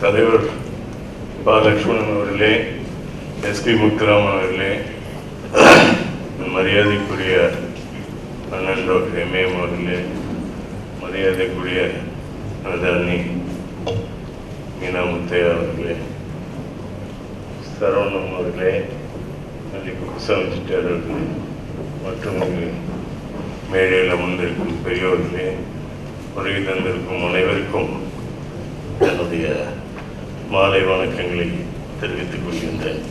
தலைவர் பா அவர்களே எஸ்பி முத்துராமன் அவர்களே மரியாதைக்குரிய அண்ணன் டாக்டர் எம்ஏஎம் அவர்களே மரியாதைக்குரிய அதானி மீனா முத்தையா அவர்களே சரவணம் அவர்களே மல்லிகை குசாமி அவர்களே மற்றும் மேடையில் அமர்ந்திருக்கும் பெரியோர்களே வருகை தந்திருக்கும் அனைவருக்கும் என்னுடைய மாலை வணக்கங்களை தெரிவித்துக் கொள்கின்றேன்.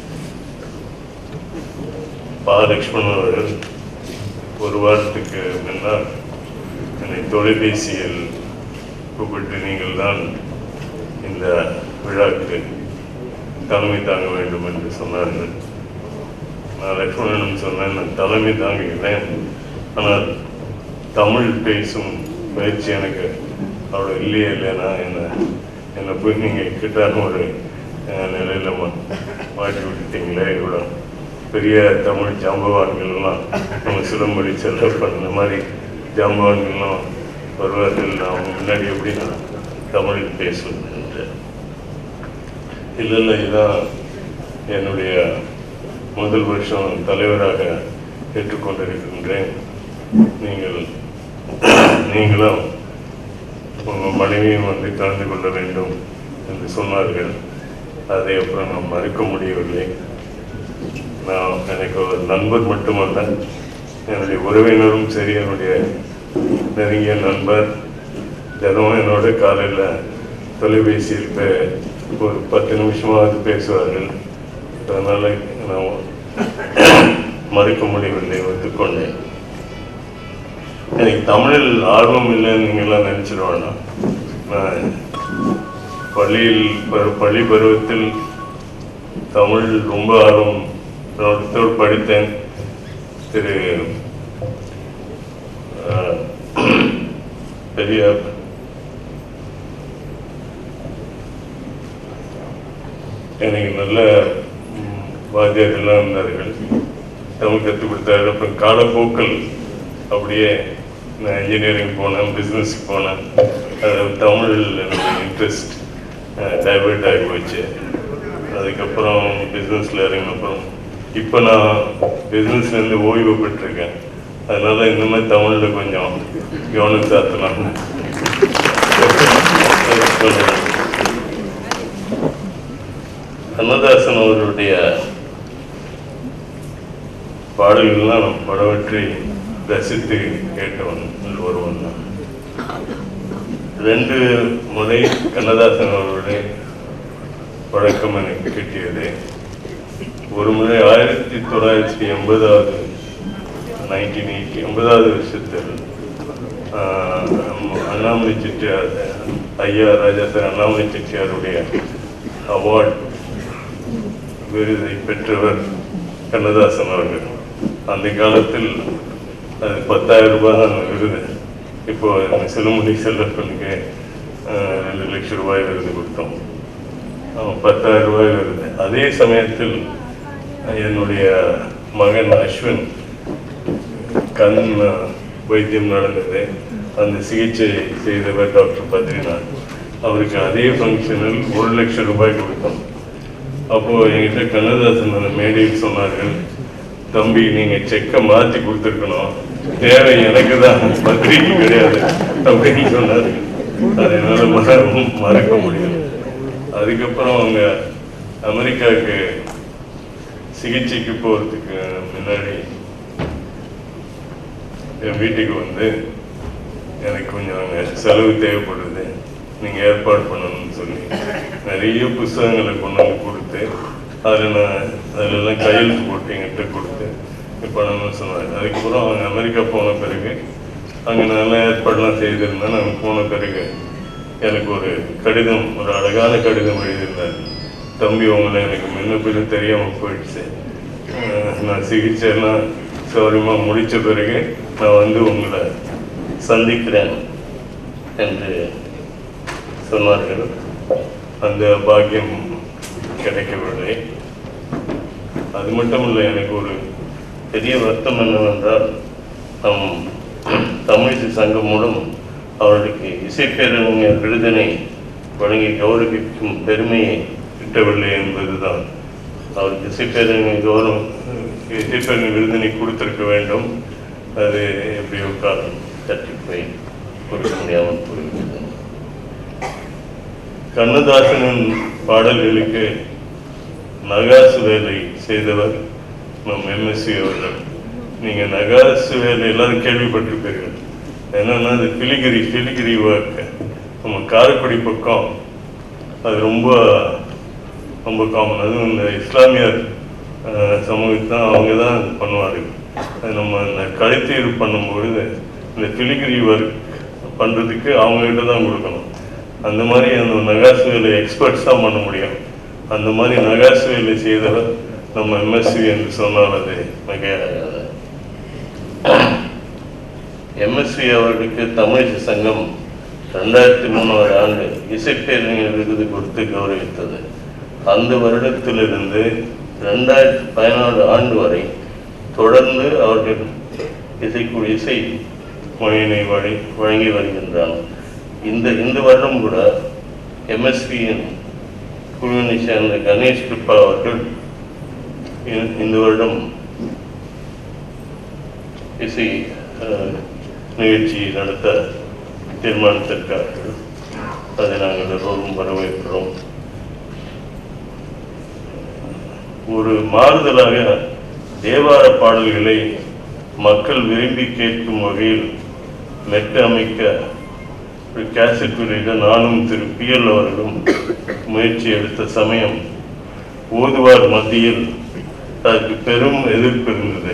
பா லக்ஷ்மணன் அவர்கள் ஒரு வாரத்துக்கு முன்னால் என்னை தொலைபேசியில் கூப்பிட்டு நீங்கள் தான் இந்த விழாக்கு தலைமை தாங்க வேண்டும் என்று சொன்னார்கள். நான் லக்ஷ்மணன் சொன்னேன் நான் தலைமை தாங்குகிறேன் ஆனால் தமிழ் பேசும் பயிற்சி எனக்கு அவ்வளோ இல்லையே இல்லைன்னா என்ன என்னை போய் நீங்கள் கிட்டான ஒரு நிலையில் மாட்டி விட்டுட்டீங்களே இவ்வளோ பெரிய தமிழ் ஜாம்பவான்கள்லாம் நம்ம சிலம்படி செல்லப்பன் இந்த மாதிரி ஜாம்பவான்கள்லாம் வருவார்கள் அவங்க முன்னாடி எப்படி நான் தமிழில் பேசுவேன் என்று. இல்லை இல்லை இதுதான் என்னுடைய முதல் வருஷம் தலைவராக ஏற்றுக்கொண்டிருக்கின்றேன். நீங்கள் நீங்களும் உங்கள் மனைவியும் வந்து கலந்து கொள்ள வேண்டும் என்று சொன்னார்கள். அதை அப்புறம் நான் மறுக்க முடியவில்லை. நான் எனக்கு ஒரு நண்பர் மட்டுமல்ல என்னுடைய உறவினரும் சரி என்னுடைய நெருங்கிய நண்பர் தினமும் என்னோட காலையில் தொலைபேசியில் பே- ஒரு பத்து நிமிஷமாவது பேசுவார்கள். அதனால் நான் மறுக்க முடியவில்லை ஒத்துக்கொண்டேன். எனக்கு தமிழில் ஆர்வம் இல்லைன்னு நீங்களாம் நினச்சிட நான் பள்ளியில் பரு- பள்ளி பருவத்தில் தமிழ் ரொம்ப ஆர்வம். ஒருத்தர் படித்தேன். திரு பெரியார். பெரிய எனக்கு நல்ல வாத்தியார்கள்லாம் இருந்தார்கள். தமிழ் கற்றுக் கொடுத்தார்கள் அப்புறம் காலப்போக்கில் அப்படியே நான் இன்ஜினியரிங் போனேன் பிஸ்னஸ்க்கு போனேன். அது எனக்கு இன்ட்ரெஸ்ட் டைவர்ட் ஆகி போச்சு. அதுக்கப்புறம் பிஸ்னஸில் இறங்கினப்புறம் இப்போ நான் பிஸ்னஸ்லேருந்து ஓய்வு பெற்றிருக்கேன். அதனால இந்த மாதிரி தமிழில் கொஞ்சம் கவனம் சாத்தலாம். கண்ணதாசன் அவர்களுடைய பாடல்கள்லாம் நான் படவற்றி ரசித்து கேட்டவன் ஒருவன் தான் ரெண்டு முறை கண்ணதாசன் அவருடைய பழக்கம் எனக்கு கிட்டியது. ஒரு முறை ஆயிரத்தி தொள்ளாயிரத்தி எண்பதாவது நைன்டீன் எயிட்டி எண்பதாவது வருஷத்தில் ஆஹ், அண்ணாமலை செட்டியார் ஐயா ராஜா அண்ணாமலை செட்டியாருடைய அவார்ட் விருதை பெற்றவர் கண்ணதாசன் அவர்கள். அந்த காலத்தில் அது பத்தாயிரம் ரூபாய் தான் அந்த விருது. இப்போ சிலுமுடி செல்லப்பனுக்கு ஆஹ், ரெண்டு லட்சம் ரூபாய் விருது கொடுத்தோம். பத்தாயிரம் ரூபாய் விருது. அதே சமயத்தில் என்னுடைய மகன் அஸ்வின் கண் வைத்தியம் நடந்தது. அந்த சிகிச்சை செய்தவர் டாக்டர் பத்ரிநாத். அவருக்கு அதே ஃபங்க்ஷனில் ஒரு லட்சம் ரூபாய் கொடுத்தோம். அப்போது என்கிட்ட கண்ணதாசன் அந்த மேடையில் சொன்னார்கள். தம்பி நீங்க செக்கை மாத்தி கொடுத்துருக்கணும். தேவை எனக்கு தான். பத்திரிக்கை கிடையாது. அப்படின்னு சொன்னாரு. அது என்னால் மறக்க முடியும் அதுக்கப்புறம் அவங்க அமெரிக்காவுக்கு சிகிச்சைக்கு போறதுக்கு முன்னாடி என் வீட்டுக்கு வந்து எனக்கு கொஞ்சம் அங்கே செலவு தேவைப்படுது. நீங்கள் ஏற்பாடு பண்ணணும்னு சொல்லி நிறைய புஸ்தகங்களை கொண்டு வந்து கொடுத்து அதில் நான் அதிலெல்லாம் கையெழுத்து போட்டு எங்கிட்ட கொடுத்து இது பண்ணணும்னு சொன்னாங்க அதுக்கப்புறம் அவங்க அமெரிக்கா போன பிறகு அங்கே நல்ல ஏற்பாடுலாம் செய்திருந்தேன் நாங்கள் போன பிறகு எனக்கு ஒரு கடிதம் ஒரு அழகான கடிதம் எழுதியிருந்தார். தம்பி உங்களை எனக்கு முன்ன பின்ன தெரியாமல் போயிடுச்சு. நான் சிகிச்சைலாம் சௌரியமாக முடித்த பிறகு நான் வந்து உங்களை சந்திக்கிறேன் என்று சொன்னார்கள். அந்த பாக்கியம் கிடைக்கவில்லை. அது மட்டும் இல்லை எனக்கு ஒரு பெரிய வருத்தம் என்னவென்றால் நம் தமிழிசை சங்கம் மூலம் அவர்களுக்கு இசைப்பேரறிஞர் விருதினை வழங்கி கௌரவிக்கும் பெருமையை கிட்டவில்லை என்பதுதான். அவருக்கு இசைப்பேரங்க கௌரவம் இசைப்பேரணி விருதினை கொடுத்திருக்க வேண்டும். அது எப்படியோ காரணம். தட்டி போய் கொடுக்க முடியாமல் போய்விட்டது கண்ணதாசனின் பாடல்களுக்கு நகாசு வேலை செய்தவர். நம் எம்எஸ்சி அவர்கள் நீங்க நகாசு வேலை எல்லாரும் கேள்விப்பட்டிருப்பீர்கள். என்னன்னா அது பிலிகிரி பிலிகிரி ஒர்க் நம்ம காரைக்குடி பக்கம். அது ரொம்ப ரொம்ப காமன் அதுவும் இந்த இஸ்லாமியர் சமூகத்தை தான் அவங்க தான் பண்ணுவார்கள். அது நம்ம இந்த கழுத்தீர் பண்ணும்பொழுது இந்த பிலிகிரி ஒர்க் பண்ணுறதுக்கு அவங்ககிட்ட தான் கொடுக்கணும். அந்த மாதிரி அந்த நகாசு வேலை எக்ஸ்பர்ட்ஸ் தான் பண்ண முடியும். அந்த மாதிரி நகாசு வேலை செய்தவர் நம்ம எம்எஸ்சி என்று சொன்னால் அது மிகையாகாது எம்எஸ்சி அவர்களுக்கு தமிழ் சங்கம் ரெண்டாயிரத்தி மூணாவது ஆண்டு இசைப்பேரணிகள் விருது கொடுத்து கௌரவித்தது. அந்த வருடத்திலிருந்து ரெண்டாயிரத்தி பதினாறு ஆண்டு வரை தொடர்ந்து அவர்கள் இசைக்கு இசை மொழியினை வழி வழங்கி வருகின்றார். இந்த இந்த வருடம் கூட எம்எஸ்பியின் குழுவினை சேர்ந்த கணேஷ் கிருப்பா அவர்கள் இந்த- வருடம் இசை நிகழ்ச்சி நடத்த தீர்மானித்திருக்கிறார்கள். அதை நாங்கள் எல்லோரும் வரவேற்கிறோம். ஒரு மாறுதலாக தேவார பாடல்களை மக்கள் விரும்பி கேட்கும் வகையில் மெட்டு அமைக்க கேசட் வெளியிட நானும் திரு பிஎல் அவர்களும் முயற்சி எடுத்த சமயம் ஓதுவார் மத்தியில் அதற்கு பெரும் எதிர்ப்பு இருந்தது.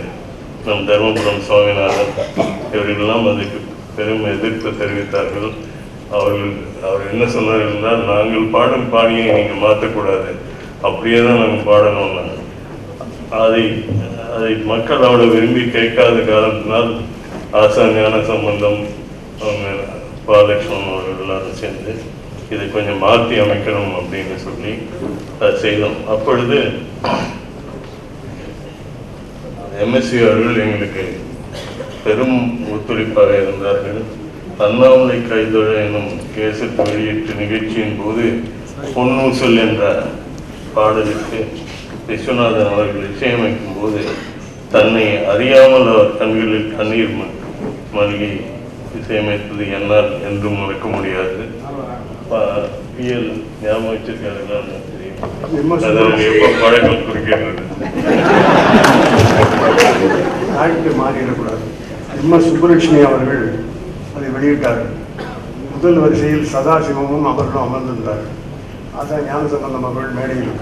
நம் தர்மபுரம் சுவாமிநாதன் இவர்களெல்லாம் அதுக்கு பெரும் எதிர்ப்பு தெரிவித்தார்கள். அவர்கள் அவர் என்ன சொன்னார் என்றால் நாங்கள் பாடும் பாணியை நீங்கள் மாற்றக்கூடாது. அப்படியே தான் நாங்கள் பாடணும்னா அதை அதை மக்கள் அவ்வளவு விரும்பி கேட்காத காரணத்தினால் ஆசா ஞான சம்பந்தம் அவங்க பாலகிருஷ்ணன் அவர்கள் எல்லாரும் சேர்ந்து இதை கொஞ்சம் மாற்றி அமைக்கணும் அப்படின்னு சொல்லி அதை செய்தோம். அப்பொழுது எம்எஸ்சி அவர்கள் எங்களுக்கு பெரும் ஒத்துழைப்பாக இருந்தார்கள். அண்ணாமலை கைதொழ எனும் கேசட் வெளியீட்டு நிகழ்ச்சியின் போது பொன்னூசல் என்ற பாடலுக்கு விஸ்வநாதன் அவர்கள் இசையமைக்கும் போது தன்னை அறியாமல் அவர் கண்களில் கண்ணீர் ம- மல்கி இசையமைத்தது என்னால் என்றும் மறக்க முடியாது. பிஎல் ஞாபகம் வச்சிருக்காருன்னா தெரியும் அது அவங்க எப்போ பழக்கம் குறிக்கிறது தாழ்த்து மாறிடக்கூடாது. எம் எஸ் சுப்புலட்சுமி அவர்கள் அதை வெளியிட்டார்கள். முதல் வரிசையில் சதாசிவமும் அவர்களும் அமர்ந்திருந்தார்கள் அதான் ஞான சம்பந்தம் அவர்கள் மேடையில்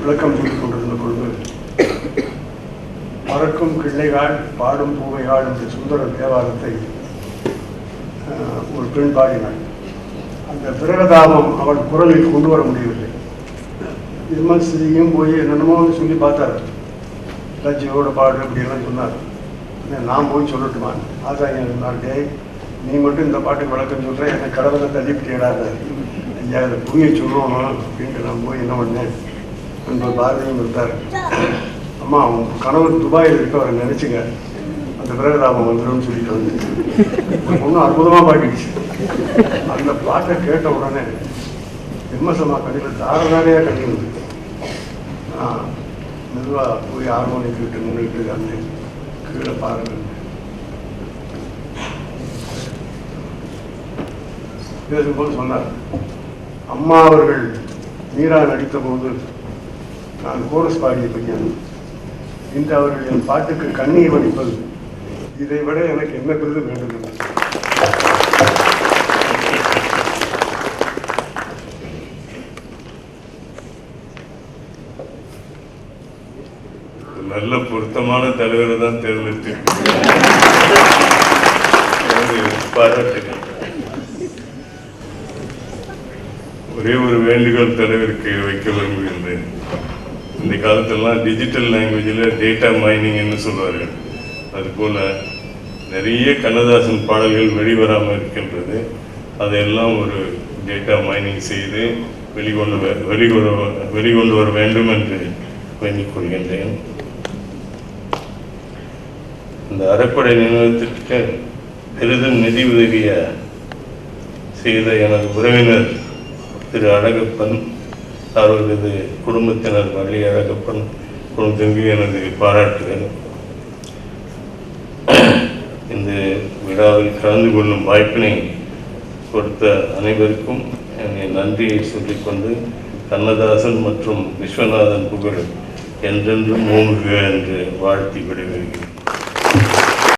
விளக்கம் சொல்லிக் கொண்டிருந்த பொழுது பறக்கும் கிள்ளைகாள் பாடும் பூவைகாள் என்ற சுந்தர தேவாரத்தை ஒரு பெண் பாடினாள். அந்த பிரகதாபம் அவள் குரலில் கொண்டு வர முடியவில்லை. எம்எஸ்சியும் போய் என்னென்னமோ சொல்லி பார்த்தாரு லட்சியோட பாடு அப்படியெல்லாம் சொன்னார். நான் போய் சொல்லட்டுமா? ஆசாரியம் சொன்னார் டேய் நீ மட்டும் இந்த பாட்டுக்கு வழக்கம் சொல்கிறேன் எனக்கு கடவுளை தள்ளிவிட்டேடாத ஐயா இதை புரிய சொல்லுவோம். அப்படின்ட்டு நான் போய் என்ன பண்ணேன்? நண்பர் பாரதியும் இருந்தார். அம்மா அவன் கணவர் துபாயில் இருக்க அவரை நினச்சிங்க அந்த பிரகதாபம் வந்துடும் சொல்லிட்டு வந்து ஒன்றும் அற்புதமாக பாடிடுச்சு. அந்த பாட்டை கேட்ட உடனே விமர்சமாக கண்ணில் தாரதாரையாக கட்டி வந்து நான் மெதுவாக போய் ஹார்மோனியம் விட்டு முன்னிட்டு அந்த கீழே பாருங்கள் பேசும்போது சொன்னார் அம்மா அவர்கள் மீரா நடித்த போது நான் கோரஸ் பாடிய பையன். இன்று அவர்கள் என் பாட்டுக்கு கண்ணீர் வடிப்பது. இதை விட எனக்கு என்ன விருது வேண்டும் என்று. நல்ல பொருத்தமான தலைவரை தான் தேர்ந்தெடுத்து பாராட்டுகள். ஒரே ஒரு வேண்டுகோள் தலைவருக்கு வைக்க விரும்புகின்றேன். இந்த காலத்திலலாம் டிஜிட்டல் லாங்குவேஜில் டேட்டா மைனிங்னு சொல்வார்கள். அதுபோல் நிறைய கண்ணதாசன் பாடல்கள் வெளிவராமல் இருக்கின்றது. அதையெல்லாம் ஒரு டேட்டா மைனிங் செய்து வெளிக்கொண்டு வ- வெளிக்கொண்டு வெளிக்கொண்டு வர வேண்டும் என்று வேண்டிக் கொள்கின்றேன். இந்த அறப்படை நிறுவனத்திற்கு பெரிதும் நிதி உதவிய செய்த எனது உறவினர் திரு அழகப்பன் அவர்களது குடும்பத்தினர் வள்ளி அழகப்பன் குடும்பத்திற்கு எனது பாராட்டுகள். இந்த விழாவில் கலந்து கொள்ளும் வாய்ப்பினை கொடுத்த அனைவருக்கும் என்னை நன்றியை சொல்லிக்கொண்டு கண்ணதாசன் மற்றும் விஸ்வநாதன் புகழ் என்றென்றும் ஓங்குக என்று வாழ்த்தி விடைபெறுகிறேன்.